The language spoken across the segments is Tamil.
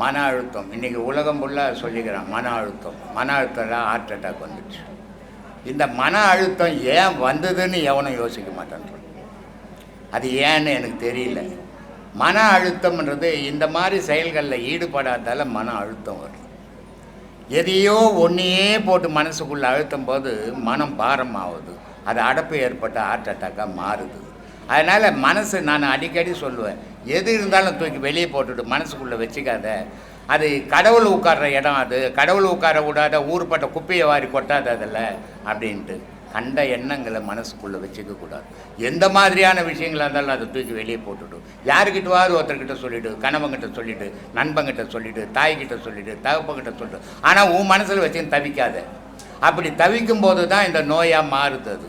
மன அழுத்தம். இன்றைக்கி உலகம் ஃபுல்லாக சொல்லிக்கிறான் மன அழுத்தம். மன அழுத்தம்லாம் ஹார்ட் அட்டாக் வந்துடுச்சு. இந்த மன அழுத்தம் ஏன் வந்ததுன்னு எவனும் யோசிக்க மாட்டேன்றான் அது ஏன்னு எனக்கு தெரியல. மன அழுத்தம்ன்றது இந்த மாதிரி செயல்களில் ஈடுபடாதால மன அழுத்தம் வருது. எதையோ ஒன்றையே போட்டு மனசுக்குள்ளே அழுத்தும் போது மனம் பாரம் ஆகுது அது அடப்பு ஏற்பட்ட ஹார்ட் அட்டாக்காக மாறுது. அதனால் மனசு நான் அடிக்கடி சொல்லுவேன் எது இருந்தாலும் தூக்கி வெளியே போட்டுட்டு மனசுக்குள்ளே வச்சுக்காத. அது கடவுள் உட்கார்ற இடம் அது. கடவுள் உட்கார விடாத ஊர்பட்ட குப்பையை வாரி கொட்டாத அதில் அப்படின்ட்டு கண்ட எண்ணங்களை மனசுக்குள்ளே வச்சுக்கக்கூடாது எந்த மாதிரியான விஷயங்களாக இருந்தாலும் அதை தூக்கி வெளியே போட்டுடும் யாருக்கிட்டவாவது ஒருத்தர்கிட்ட சொல்லிவிடு கணவங்கிட்ட சொல்லிவிடு நண்பங்கிட்ட சொல்லிவிடு தாய்கிட்ட சொல்லிவிடு தகப்பங்கிட்ட சொல்லிட்டு ஆனால் உன் மனசில் வச்சுன்னு தவிக்காத. அப்படி தவிக்கும் போது தான் இந்த நோயாக மாறுது அது.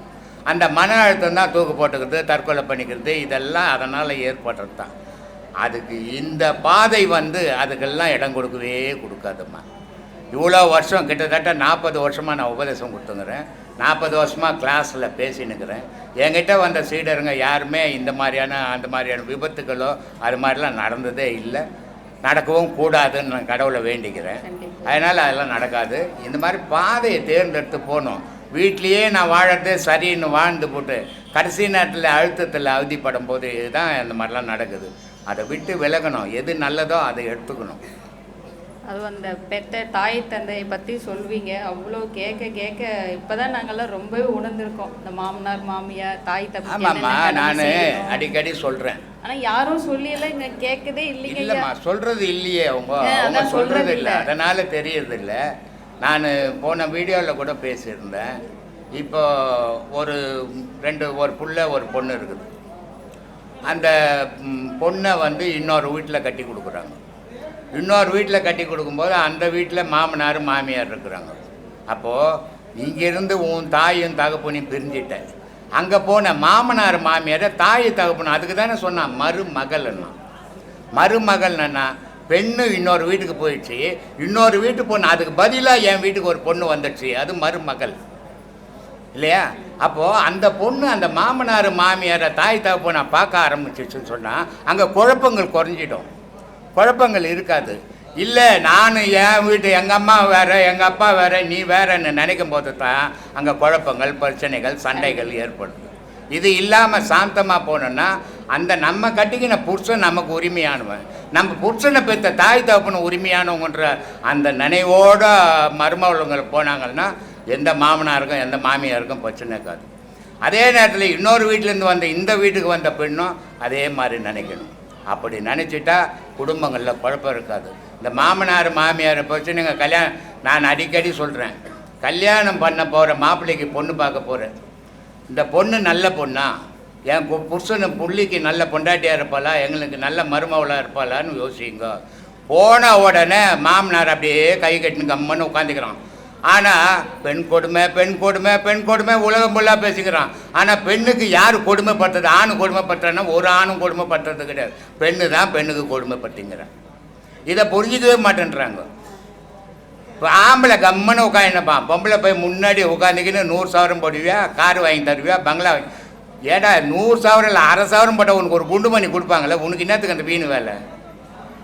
அந்த மன அழுத்தம் தான் தூக்கு போட்டுக்கிறது தற்கொலை பண்ணிக்கிறது இதெல்லாம் அதனால் ஏற்படுறது தான். அதுக்கு இந்த பாதை வந்து அதுக்கெல்லாம் இடம் கொடுக்கவே கொடுக்காதம்மா. இவ்வளோ வருஷம் கிட்டத்தட்ட நாற்பது வருஷமாக நான் உபதேசம் கொடுத்துங்கிறேன் நாற்பது வருஷமாக கிளாஸில் பேசினுக்கிறேன் என்கிட்ட வந்த சீடருங்க யாருமே இந்த மாதிரியான அந்த மாதிரியான விபத்துகளோ அது மாதிரிலாம் நடந்ததே இல்லை. நடக்கவும் கூடாதுன்னு நான் கடவுளை வேண்டிக்கிறேன். அதனால் அதெல்லாம் நடக்காது. இந்த மாதிரி பாதையை தேர்ந்தெடுத்து போகணும் வீட்லேயே நான் வாழறதே சரின்னு வாழ்ந்து போட்டு கடைசி நேரத்தில் அழுத்தத்தில் அவதிப்படும் போது இதுதான் இந்த மாதிரிலாம் நடக்குது. அதை விட்டு விலகணும். எது நல்லதோ அதை எடுத்துக்கணும். அது அந்த பெத்த தாய் தந்தையை பற்றி சொல்வீங்க. அவ்வளோ கேட்க கேட்க இப்போதான் நாங்கெல்லாம் ரொம்பவே உணர்ந்திருக்கோம். இந்த மாமனார் மாமியார் தாய் தம்பி ஆமாம்மா நான் அடிக்கடி சொல்கிறேன் ஆனால் யாரும் சொல்லியெல்லாம் இங்கே கேட்கதே இல்லைங்க. இல்லைம்மா சொல்கிறது இல்லையே அவங்க. அவங்க சொல்கிறது இல்ல. அதனால் தெரியறதில்ல. நான் போன வீடியோவில் கூட பேசியிருந்தேன். இப்போ ஒரு ரெண்டு ஒரு புள்ள ஒரு பொண்ணு இருக்குது. அந்த பொண்ணை வந்து இன்னொரு வீட்டில் கட்டி கொடுக்குறாங்க. இன்னொரு வீட்டில் கட்டி கொடுக்கும்போது அந்த வீட்டில் மாமனார் மாமியார் இருக்கிறாங்க. அப்போது இங்கேருந்து உன் தாயும் தகப்பனையும் பிரிஞ்சிட்டேன் அங்கே போன மாமனார் மாமியாரை தாய் தகப்பனும் அதுக்கு தானே சொன்னான் மருமகள்னா மருமகள்னா பெண்ணு இன்னொரு வீட்டுக்கு போயிடுச்சு. இன்னொரு வீட்டு பொண்ணு அதுக்கு பதிலாக என் வீட்டுக்கு ஒரு பொண்ணு வந்துடுச்சு. அது மருமகள். இல்லையா? அப்போது அந்த பொண்ணு அந்த மாமனார் மாமியாரை தாய் தகப்பனை பார்க்க ஆரம்பிச்சிச்சுன்னு சொன்னால் அங்கே குழப்பங்கள் குறைஞ்சிடும். குழப்பங்கள் இருக்காது. இல்லை நான் என் வீட்டு எங்கள் அம்மா வேறு எங்கள் அப்பா வேறு நீ வேறன்னு நினைக்கும் போது தான் அங்கே குழப்பங்கள் பிரச்சனைகள் சண்டைகள் ஏற்படுது இது இல்லாமல் சாந்தமாக போனோன்னா அந்த நம்ம கட்டிக்கின புருஷன் நமக்கு உரிமையானவன். நம்ம புருஷனை பெற்ற தாய் தகப்பன உரிமையானவங்கன்ற அந்த நினைவோட மருமகளுங்கள் போனாங்கன்னா எந்த மாமனாருக்கும் எந்த மாமியாருக்கும் பிரச்சனை இருக்காது அதே நேரத்தில் இன்னொரு வீட்டிலேருந்து வந்த இந்த வீட்டுக்கு வந்த பெண்ணும் அதே மாதிரி நினைக்கணும். அப்படி நினச்சிட்டா குடும்பங்களில் குழப்பம் இருக்காது. இந்த மாமனார் மாமியார் பிரச்சனைங்க கல்யாணம் நான் அடிக்கடி சொல்கிறேன் கல்யாணம் பண்ண போகிற மாப்பிள்ளைக்கு பொண்ணு பார்க்க போகிறேன் இந்த பொண்ணு நல்ல பொண்ணா? என் கு- புருஷனு புள்ளிக்கு நல்ல பொண்டாட்டியாக இருப்பாளா? எங்களுக்கு நல்ல மருமவளாக இருப்பாளான்னு யோசிங்க. போன உடனே மாமனார் அப்படியே கை கட்டின்னு கம்மன்னு உட்காந்துக்கிறான். ஆனால் பெண் கொடுமை பெண் கொடுமை பெண் கொடுமை உலகம் ஃபுல்லாக பேசிக்கிறான். ஆனால் பெண்ணுக்கு யார் கொடுமைப்பட்டது ஆணு கொடுமைப்பட்டனா ஒரு ஆணும் கொடுமைப்பட்டது கிடையாது. பெண்ணு தான் பெண்ணுக்கு கொடுமைப்பட்டுங்கிறான் இதை புரிஞ்சிக்கவே மாட்டேன்றாங்க. இப்போ ஆம்பளை கம்மன்னு உட்காந்துப்பான் பொம்பளை போய் முன்னாடி உட்காந்துக்கின்னு நூறு சவரம் போடுவியா? கார் வாங்கி தருவியா? பங்களா வாங்கி ஏடா நூறு சவரம் இல்லை அரை சவரம் போட்டால் உனக்கு ஒரு குண்டு மணி கொடுப்பாங்களே உனக்கு என்னத்துக்கு அந்த வீணு வேலை?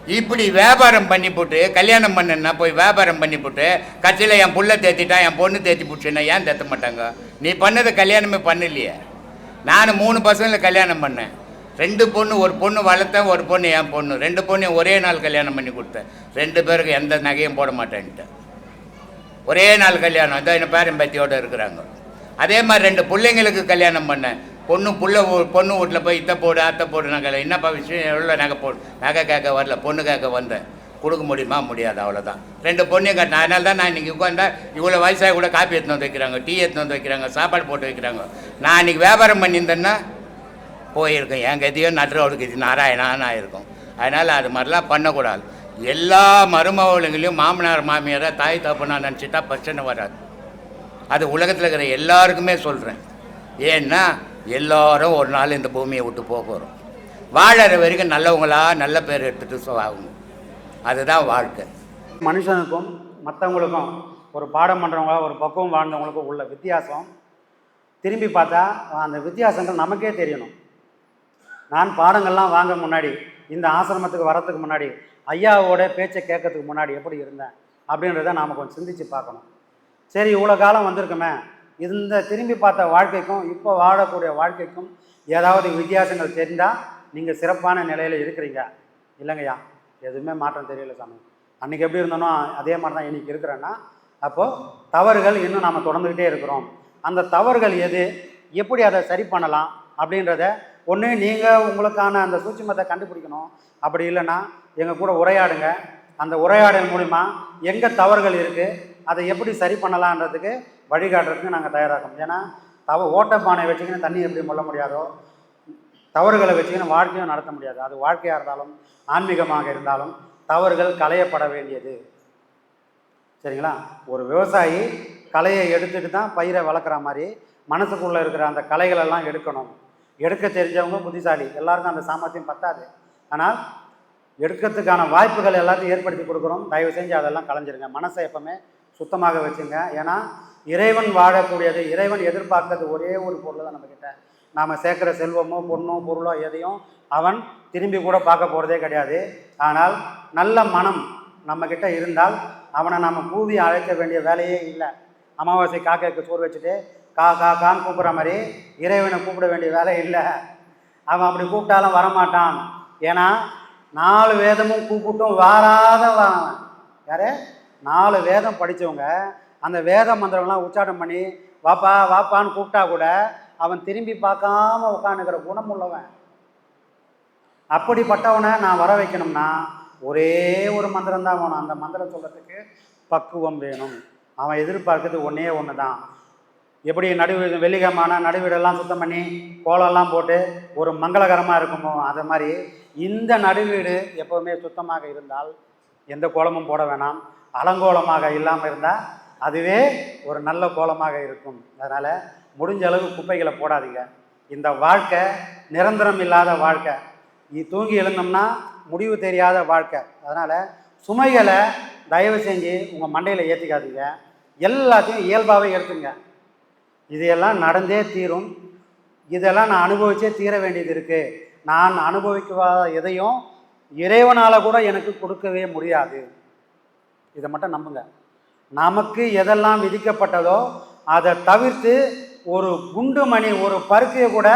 இப்படி வியாபாரம் பண்ணி போட்டு கல்யாணம் பண்ணனா போய் வியாபாரம் பண்ணி போட்டு கட்சியில் என் புள்ள தேத்திட்டான் என் பொண்ணு தேத்தி பிடிச்சுன்னா ஏன் தேத்த மாட்டாங்க? நீ பண்ணதை கல்யாணமே பண்ணலையே. நான் மூணு பசங்களை கல்யாணம் பண்ணேன். ரெண்டு பொண்ணு ஒரு பொண்ணு வளர்த்தேன் ஒரு பொண்ணு என் பொண்ணு. ரெண்டு பொண்ணையும் ஒரே நாள் கல்யாணம் பண்ணி கொடுத்தேன். ரெண்டு பேருக்கு எந்த நகையும் போட மாட்டேன்ட்டு. ஒரே நாள் கல்யாணம். இதோ என் பேரன் பேத்தியோட இருக்கிறாங்க. அதே மாதிரி ரெண்டு பிள்ளைங்களுக்கு கல்யாணம் பண்ணேன். பொண்ணு புள்ள பொண்ணு வீட்டில் போய் இத்தை போடு அத்தை போடு நாங்கள் என்னப்பா விஷயம்? எவ்வளோ நகை போடு நகை கேட்க வரல பொண்ணு கேட்க வந்தேன் கொடுக்க முடியுமா? முடியாது அவ்வளோதான் ரெண்டு பொண்ணையும் கட்டினேன் அதனால தான் நான் இன்றைக்கி உட்காந்தா இவ்வளோ வயசாக கூட காப்பி எடுத்துன்னு வந்து வைக்கிறாங்க டீ எடுத்துன்னு வந்து வைக்கிறாங்க சாப்பாடு போட்டு வைக்கிறாங்க. நான் இன்றைக்கி வியாபாரம் பண்ணியிருந்தேன்னா போயிருக்கேன். என் கதியோ நடுறவளுக்கு இது நாராயணான்னு ஆயிருக்கும். அதனால் அது மாதிரிலாம் பண்ணக்கூடாது. எல்லா மருமகளுங்களையும் மாமனார் மாமியாரை தாய் தப்புனா நினச்சிட்டா பிரச்சனை வராது. அது உலகத்தில் இருக்கிற எல்லாருக்குமே சொல்கிறேன் ஏன்னா எல்லாரும் ஒரு நாள் இந்த பூமியை விட்டு போக போகிறோம் வாழற வரைக்கும் நல்லவங்களா நல்ல பேர் எடுத்துகிட்டு ஆகும் அதுதான் வாழ்க்கை. மனுஷனுக்கும் மற்றவங்களுக்கும் ஒரு பாடம் பண்ணுறவங்களா ஒரு பக்குவம் வாழ்ந்தவங்களுக்கும் உள்ள வித்தியாசம். திரும்பி பார்த்தா அந்த வித்தியாசங்கள் நமக்கே தெரியணும். நான் பாடங்கள்லாம் வாங்க முன்னாடி இந்த ஆசிரமத்துக்கு வரத்துக்கு முன்னாடி ஐயாவோட பேச்சை கேட்கறதுக்கு முன்னாடி எப்படி இருந்தேன்? அப்படின்றத நாம் கொஞ்சம் சிந்திச்சு பார்க்கணும். சரி இவ்வளோ காலம் வந்திருக்குமே இந்த திரும்பி பார்த்த வாழ்க்கைக்கும் இப்போ வாழக்கூடிய வாழ்க்கைக்கும் ஏதாவது வித்தியாசங்கள் தெரிந்தால் நீங்கள் சிறப்பான நிலையில் இருக்கிறீங்க. இல்லைங்கய்யா எதுவுமே மாற்றம் தெரியல சாமி. அன்றைக்கி எப்படி இருந்தனோ அதே மாதிரி தான் இன்றைக்கி இருக்கிறேன்னா அப்போது தவறுகள் இன்னும் நாம் தொடர்ந்துக்கிட்டே இருக்கிறோம். அந்த தவறுகள் எது எப்படி அதை சரி பண்ணலாம் அப்படின்றத ஒன்று நீங்கள் உங்களுக்கான அந்த சூட்சிமத்தை கண்டுபிடிக்கணும். அப்படி இல்லைன்னா எங்கள் கூட உரையாடுங்க. அந்த உரையாடல் மூலிமா எங்கே தவறுகள் இருக்குது அதை எப்படி சரி பண்ணலான்றதுக்கு வழிகாட்டுறதுக்கு நாங்கள் தயாராகும் ஏன்னா தவ ஓட்டப்பானை வச்சுக்கின்னு தண்ணி எப்படி மொல்ல முடியாதோ தவறுகளை வச்சுக்கின்னு வாழ்க்கையும் நடத்த முடியாது. அது வாழ்க்கையாக இருந்தாலும் ஆன்மீகமாக இருந்தாலும் தவறுகள் களையப்பட வேண்டியது. சரிங்களா? ஒரு விவசாயி கலையை எடுத்துட்டு தான் பயிரை வளர்க்குற மாதிரி மனசுக்குள்ளே இருக்கிற அந்த கலைகளெல்லாம் எடுக்கணும். எடுக்க தெரிஞ்சவங்க புத்திசாலி. எல்லாருக்கும் அந்த சாமர்த்தியம் பத்தாது. ஆனால் எடுக்கிறதுக்கான வாய்ப்புகள் எல்லாத்தையும் ஏற்படுத்தி கொடுக்குறோம். தயவு செஞ்சு அதெல்லாம் கலைஞ்சிருங்க மனசை எப்பவுமே சுத்தமாக வச்சுங்க. ஏன்னா இறைவன் வாழக்கூடியது இறைவன் எதிர்பார்க்கறது ஒரே ஒரு பொருள் தான் நம்மக்கிட்ட நாம் சேர்க்குற செல்வமோ பொண்ணோ பொருளோ எதையும் அவன் திரும்பி கூட பார்க்க போகிறதே கிடையாது. ஆனால் நல்ல மனம் நம்மக்கிட்ட இருந்தால் அவனை நாம் கூவி அழைக்க வேண்டிய வேலையே இல்லை. அமாவாசை காக்கைக்கு சோறு வச்சுட்டு கா கா கான்னு கூப்பிட்ற மாதிரி இறைவனை கூப்பிட வேண்டிய வேலை இல்லை. அவன் அப்படி கூப்பிட்டாலும் வரமாட்டான். ஏன்னா நாலு வேதமும் கூப்பிட்டும் வாராத வாரவன் யாரு? நாலு வேதம் படித்தவங்க அந்த வேத மந்திரம்லாம் உச்சாரம் பண்ணி வாப்பா வாப்பான்னு கூப்பிட்டா கூட அவன் திரும்பி பார்க்காம உட்காந்துக்கிற குணம் உள்ளவன். அப்படிப்பட்டவனை நான் வர வைக்கணும்னா ஒரே ஒரு மந்திரம் தான் வேணும். அந்த மந்திரம் சொல்கிறதுக்கு பக்குவம் வேணும். அவன் எதிர்பார்க்கறது ஒன்றே ஒன்று தான் எப்படி நடுவு வெள்ளிக்கிழமான நடுவீடெல்லாம் சுத்தம் பண்ணி கோலம்லாம் போட்டு ஒரு மங்களகரமாக இருக்குமோ அதை மாதிரி இந்த நடுவீடு எப்போவுமே சுத்தமாக இருந்தால் எந்த கோலமும் போட வேணாம். அலங்கோலமாக இல்லாமல் இருந்தால் அதுவே ஒரு நல்ல கோலமாக இருக்கும். அதனால் முடிஞ்ச அளவு குப்பைகளை போடாதீங்க. இந்த வாழ்க்கை நிரந்தரம் இல்லாத வாழ்க்கை. நீ தூங்கி எழுந்தோம்னா முடிவு தெரியாத வாழ்க்கை. அதனால் சுமைகளை தயவு செஞ்சு உங்கள் மண்டையில் ஏற்றிக்காதீங்க எல்லாத்தையும் இயல்பாகவே எடுத்துங்க. இதையெல்லாம் நடந்தே தீரும். இதெல்லாம் நான் அனுபவிச்சே தீர வேண்டியது இருக்குது நான் அனுபவிக்காத எதையும் இறைவனால் கூட எனக்கு கொடுக்கவே முடியாது. இதை மட்டும் நம்புங்க. நமக்கு எதெல்லாம் விதிக்கப்பட்டதோ அதை தவிர்த்து ஒரு குண்டு மணி ஒரு பருக்கையை கூட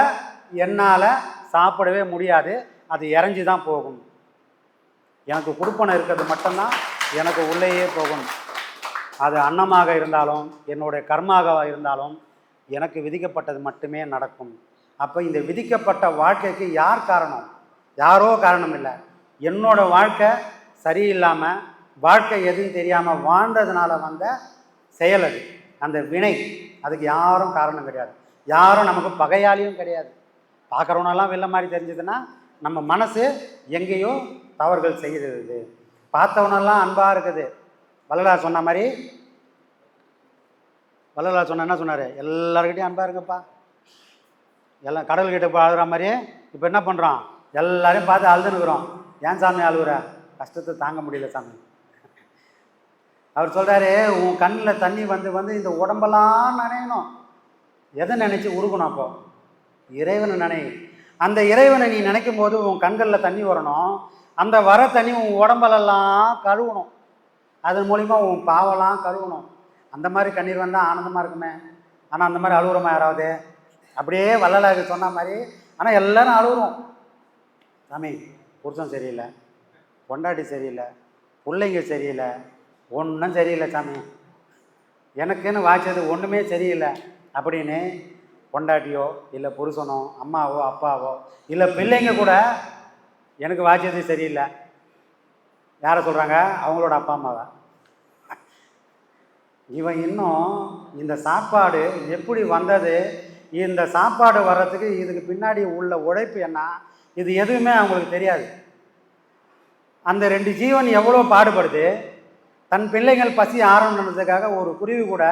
என்னால் சாப்பிடவே முடியாது. அது இறஞ்சி தான் போகும். எனக்கு கொடுப்பனை இருக்கிறது மட்டும்தான் எனக்கு உள்ளேயே போகும். அது அன்னமாக இருந்தாலும் என்னுடைய கர்மாக இருந்தாலும் எனக்கு விதிக்கப்பட்டது மட்டுமே நடக்கும். அப்போ இந்த விதிக்கப்பட்ட வாழ்க்கைக்கு யார் காரணம்? யாரோ காரணம் இல்லை. என்னோடய வாழ்க்கை சரியில்லாமல் வாழ்க்கை எதுவும் தெரியாமல் வாழ்ந்ததுனால வந்த செயல் அது. அந்த வினை. அதுக்கு யாரும் காரணம் கிடையாது. யாரும் நமக்கு பகையாளியும் கிடையாது. பார்க்குறவனெல்லாம் வெள்ள மாதிரி தெரிஞ்சதுன்னா நம்ம மனசு எங்கேயோ தவறுகள் செய்கிறது. பார்த்தவனெல்லாம் அன்பாக இருக்குது. வள்ளலார் சொன்ன மாதிரி வள்ளலார் சொன்ன என்ன சொன்னார்? எல்லாருக்கிட்டையும் அன்பாக இருங்கப்பா. எல்லாம் கடல்கிட்ட போய் அழுகிற மாதிரியே இப்போ என்ன பண்ணுறோம் எல்லாரையும் பார்த்து அழுதுனுக்குறோம் ஏன் சாமி அழுகுற கஷ்டத்தை தாங்க முடியல சாமி. அவர் சொல்கிறாரு உன் கண்ணில் தண்ணி வந்து வந்து இந்த உடம்பெல்லாம் நனையணும். எதை நினச்சி உருகணும் அப்போ? இறைவனை நினை. அந்த இறைவனை நீ நினைக்கும் போது உன் கண்களில் தண்ணி வரணும். அந்த வர தண்ணி உன் உடம்பலெல்லாம் கழுவணும். அதன் மூலிமா உன் பாவெல்லாம் கழுவணும். அந்த மாதிரி கண்ணீர் வந்தால் ஆனந்தமாக இருக்குமே? ஆனால் அந்த மாதிரி அழுகுறமா யாராவது? அப்படியே வள்ளலாக சொன்ன மாதிரி ஆனால் எல்லோரும் அழுகுறோம் சாமி புருஷன் சரியில்லை பொண்டாட்டி சரியில்லை பிள்ளைங்க சரியில்லை ஒன்றும் சரியில்லை சாமி. எனக்குன்னு வாய்ச்சது ஒன்றுமே சரியில்லை. அப்படின்னு பொண்டாட்டியோ இல்லை புருஷனோ அம்மாவோ அப்பாவோ இல்லை பிள்ளைங்க கூட எனக்கு வாய்ச்சது சரியில்லை. யாரை சொல்கிறாங்க அவங்களோட அப்பா அம்மாவை இவன் இன்னும் இந்த சாப்பாடு எப்படி வந்தது? இந்த சாப்பாடு வர்றதுக்கு இதுக்கு பின்னாடி உள்ள உழைப்பு என்ன? இது எதுவுமே அவங்களுக்கு தெரியாது. அந்த ரெண்டு ஜீவன் எவ்வளோ பாடுபடுது? தன் பிள்ளைகள் பசி ஆரம்பின்றதுக்காக ஒரு குருவி கூட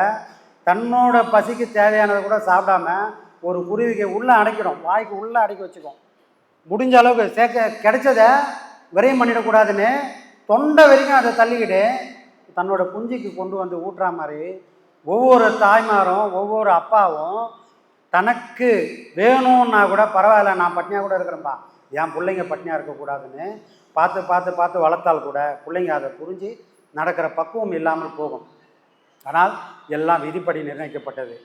தன்னோட பசிக்கு தேவையானதை கூட சாப்பிடாம ஒரு குருவிக்கு உள்ளே அடைக்கிடும் வாய்க்கு உள்ளே அடக்கி வச்சுக்கும் முடிஞ்ச அளவுக்கு சேர்க்க கிடைச்சத விரையும் பண்ணிடக்கூடாதுன்னு தொண்டை வரைக்கும் அதை தள்ளிக்கிட்டு தன்னோட குஞ்சுக்கு கொண்டு வந்து ஊட்டுற மாதிரி ஒவ்வொரு தாய்மாரும் ஒவ்வொரு அப்பாவும் தனக்கு வேணும்னா கூட பரவாயில்ல நான் பட்னியாக கூட இருக்கிறேன்ப்பா என் பிள்ளைங்க பட்னியாக இருக்கக்கூடாதுன்னு பார்த்து பார்த்து பார்த்து வளர்த்தால் கூட பிள்ளைங்க அதை புரிஞ்சு நடக்கிற பக்குவம் இல்லாமல் போகும். ஆனால் எல்லாம் விதிப்படி நிர்ணயிக்கப்பட்டது.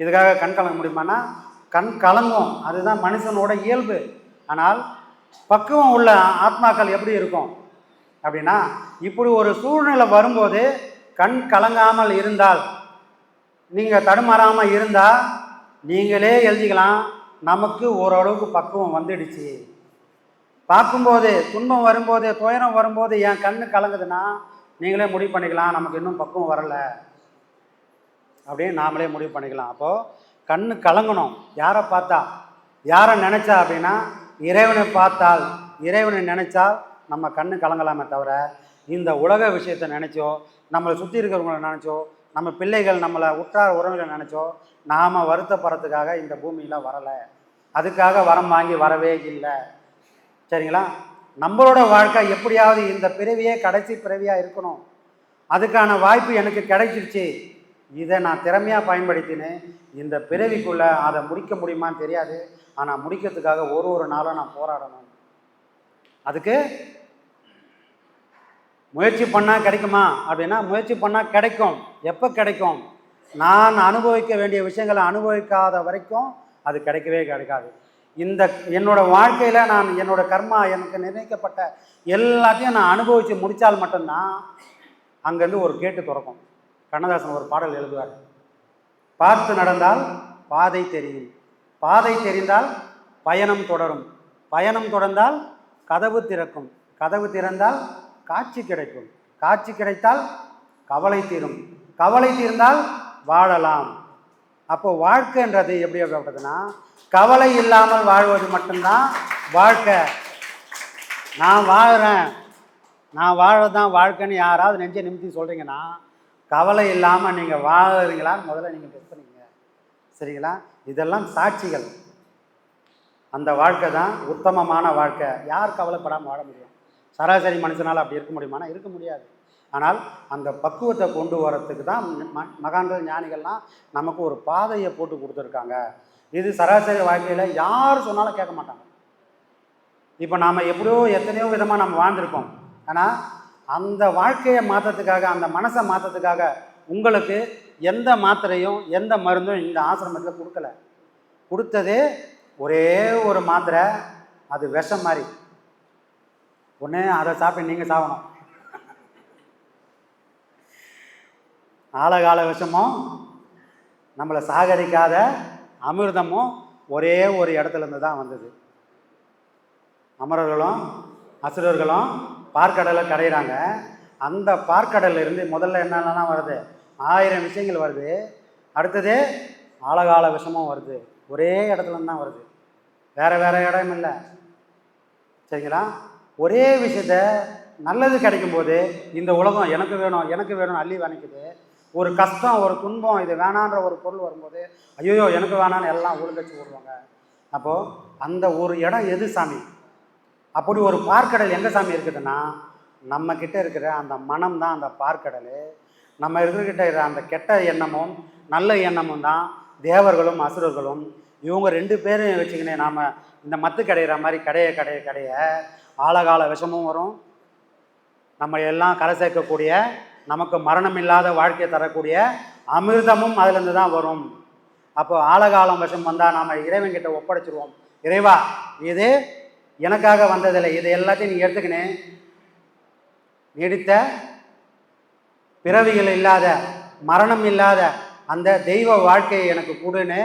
இதுக்காக கண் கலங்க முடியுமானா கண் கலங்கும். அதுதான் மனுஷனோட இயல்பு. ஆனால் பக்குவம் உள்ள ஆத்மாக்கள் எப்படி இருக்கும்? அப்படின்னா இப்படி ஒரு சூழ்நிலை வரும்போது கண் கலங்காமல் இருந்தால் நீங்கள் தடுமாறாமல் இருந்தால் நீங்களே எழுதிக்கலாம் நமக்கு ஓரளவுக்கு பக்குவம் வந்துடுச்சு. பார்க்கும்போது துன்பம் வரும்போது துயரம் வரும்போது என் கண் கலங்குதுன்னா நீங்களே முடிவு பண்ணிக்கலாம் நமக்கு இன்னும் பக்குவம் வரலை அப்படின்னு நாமளே முடிவு பண்ணிக்கலாம். அப்போது கண்ணு கலங்கணும். யாரை பார்த்தா? யாரை நினச்சா அப்படின்னா இறைவனை பார்த்தால் இறைவனை நினச்சால் நம்ம கண்ணு கலங்கலாமே தவிர இந்த உலக விஷயத்தை நினச்சோ நம்மளை சுற்றி இருக்கிறவங்கள நினச்சோ நம்ம பிள்ளைகள் நம்மளை உற்றார் உறவுகளை நினச்சோ நாம் வருத்தப்படுறதுக்காக இந்த பூமியில் வரலை. அதுக்காக வரம் வாங்கி வரவே இல்லை. சரிங்களா? நம்மளோட வாழ்க்கை எப்படியாவது இந்த பிறவியே கடைசி பிறவியாக இருக்கணும். அதுக்கான வாய்ப்பு எனக்கு கிடைச்சிருச்சு. இதை நான் திறமையாக பயன்படுத்தினேன். இந்த பிறவிக்குள்ளே அதை முடிக்க முடியுமான்னு தெரியாது. ஆனால் முடிக்கிறதுக்காக ஒரு ஒரு நாளும் நான் போராடணும். அதுக்கு முயற்சி பண்ணால் கிடைக்குமா? அப்படின்னா முயற்சி பண்ணால் கிடைக்கும். எப்போ கிடைக்கும்? நான் அனுபவிக்க வேண்டிய விஷயங்களை அனுபவிக்காத வரைக்கும் அது கிடைக்கவே கிடைக்காது. இந்த என்னோட வாழ்க்கையில் நான் என்னோட கர்மா எனக்கு நிர்ணயிக்கப்பட்ட எல்லாத்தையும் நான் அனுபவித்து முடித்தால் மட்டும்தான் அங்கேருந்து ஒரு கேட்டு திறக்கும். கண்ணதாசன் ஒரு பாடல் எழுதுவார். பார்த்து நடந்தால் பாதை தெரியும். பாதை தெரிந்தால் பயணம் தொடரும். பயணம் தொடர்ந்தால் கதவு திறக்கும். கதவு திறந்தால் காட்சி கிடைக்கும். காட்சி கிடைத்தால் கவலை தீரும். கவலை தீர்ந்தால் வாழலாம். அப்போ வாழ்க்கைன்றது எப்படி அப்படின்றதுன்னா கவலை இல்லாமல் வாழ்வது மட்டும்தான் வாழ்க்கை. நான் வாழ்கிறேன் நான் வாழதான் வாழ்க்கைன்னு யாராவது நெஞ்ச நிமித்தி சொல்கிறீங்கன்னா கவலை இல்லாமல் நீங்கள் வாழறீங்களான்னு முதல்ல நீங்கள் டெஸ்ட் பண்ணிங்க. சரிங்களா? இதெல்லாம் சாட்சிகள். அந்த வாழ்க்கை தான் உத்தமமான வாழ்க்கை. யார் கவலைப்படாமல் வாழ முடியும்? சராசரி மனுஷனால் அப்படி இருக்க முடியுமானா? இருக்க முடியாது. ஆனால் அந்த பக்குவத்தை கொண்டு வரத்துக்கு தான் ம- மகான்கள் ஞானிகள்லாம் நமக்கு ஒரு பாதையை போட்டு கொடுத்துருக்காங்க. இது சராசரி வாழ்க்கையில் யார் சொன்னாலும் கேட்க மாட்டாங்க. இப்போ நாம் எப்படியோ எத்தனையோ விதமாக நம்ம வாழ்ந்திருப்போம். ஆனால் அந்த வாழ்க்கையை மாற்றத்துக்காக அந்த மனசை மாற்றத்துக்காக உங்களுக்கு எந்த மாத்திரையும் எந்த மருந்தும் இந்த ஆசிரமத்தில் கொடுக்கல. கொடுத்ததே ஒரே ஒரு மாத்திரை அது விஷம் மாதிரி. ஒன்று அதை சாப்பிட்டு நீங்கள் சாகணும் ஆழகால விஷமும் நம்மளை சாகரிக்காத அமிர்தமும் ஒரே ஒரு இடத்துலேருந்து தான் வந்தது. அமரர்களும் அசுரர்களும் பார்க்கடலை கடையிறாங்க அந்த பார்க்கடலில் இருந்து முதல்ல என்னென்னலாம் வருது? ஆயிரம் விஷயங்கள் வருது. அடுத்தது ஆழகால விஷமும் வருது. ஒரே இடத்துல தான் வருது. வேறு வேறு இடம் இல்லை. சரிங்களா? ஒரே விஷயத்த நல்லது கிடைக்கும்போது இந்த உலகம் எனக்கு வேணும் எனக்கு வேணும் அள்ளி வணிக்குது ஒரு கஷ்டம் ஒரு துன்பம் இது வேணான்ற ஒரு பொருள் வரும்போது ஐயோ எனக்கு வேணான்னு எல்லாம் ஒழுங்கச்சு விடுவாங்க அப்போது அந்த ஒரு இடம் எது சாமி? அப்படி ஒரு பார்க்கடல் எங்கே சாமி இருக்குதுன்னா நம்ம இருக்கிற அந்த மனம் தான் அந்த பார்க்கடல். நம்ம இருக்கிற இருக்கிற அந்த கெட்ட எண்ணமும் நல்ல எண்ணமும் தான் தேவர்களும் அசுரர்களும். இவங்க ரெண்டு பேரும் வச்சுக்கினே நாம் இந்த மத்து கடையிற மாதிரி கடைய கடைய கடைய ஆழகால விஷமும் வரும். நம்ம எல்லாம் கரை சேர்க்கக்கூடிய நமக்கு மரணம் இல்லாத வாழ்க்கையை தரக்கூடிய அமிர்தமும் அதுலேருந்து தான் வரும். அப்போ ஆழகாலம் விஷம் வந்தால் நாம் இறைவன்கிட்ட ஒப்படைச்சிருவோம். இறைவா இது எனக்காக வந்ததில்லை. இது எல்லாத்தையும் நீ எடுத்துக்கினே. நீடித்த பிறவிகள் இல்லாத மரணம் இல்லாத அந்த தெய்வ வாழ்க்கையை எனக்கு கொடுன்னு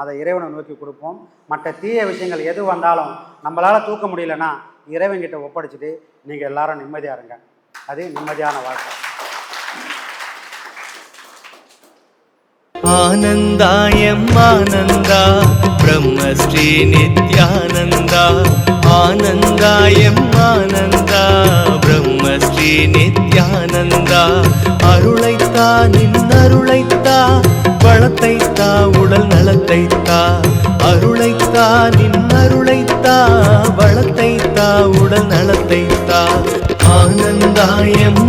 அதை இறைவனை நோக்கி கொடுப்போம். மற்ற தீய விஷயங்கள் எது வந்தாலும் நம்மளால் தூக்க முடியலன்னா இறைவன்கிட்ட ஒப்படைச்சிட்டு நீங்கள் எல்லாரும் நிம்மதியாக இருங்க. அது நிம்மதியான வாழ்க்கை. ஆனந்தாயம் ஆனந்தா பிரம்மஸ்ரீ நித்யானந்தா. ஆனந்தாயம் ஆனந்தா பிரம்மஸ்ரீ நித்யானந்தா. அருளைத்தா நின் அருளைத்தா வளத்தைத்தா உடல் நலத்தைத்தா. அருளைத்தா நின் அருளைத்தா வளத்தைத்தா உடல் நலத்தைத்தா. ஆனந்தாயம்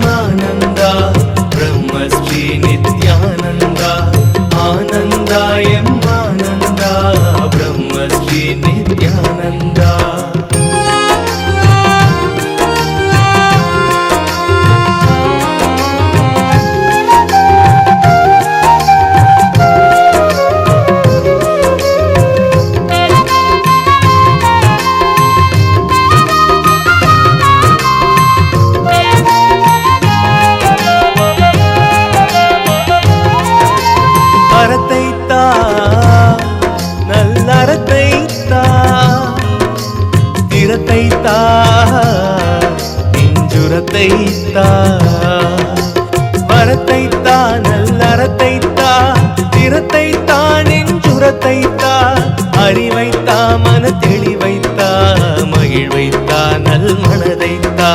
நெஞ்சுரத்தைத்தா அறிவைத்தா மன தெளிவைத்தா மகிழ்வைத்தா நல் மனதைத்தா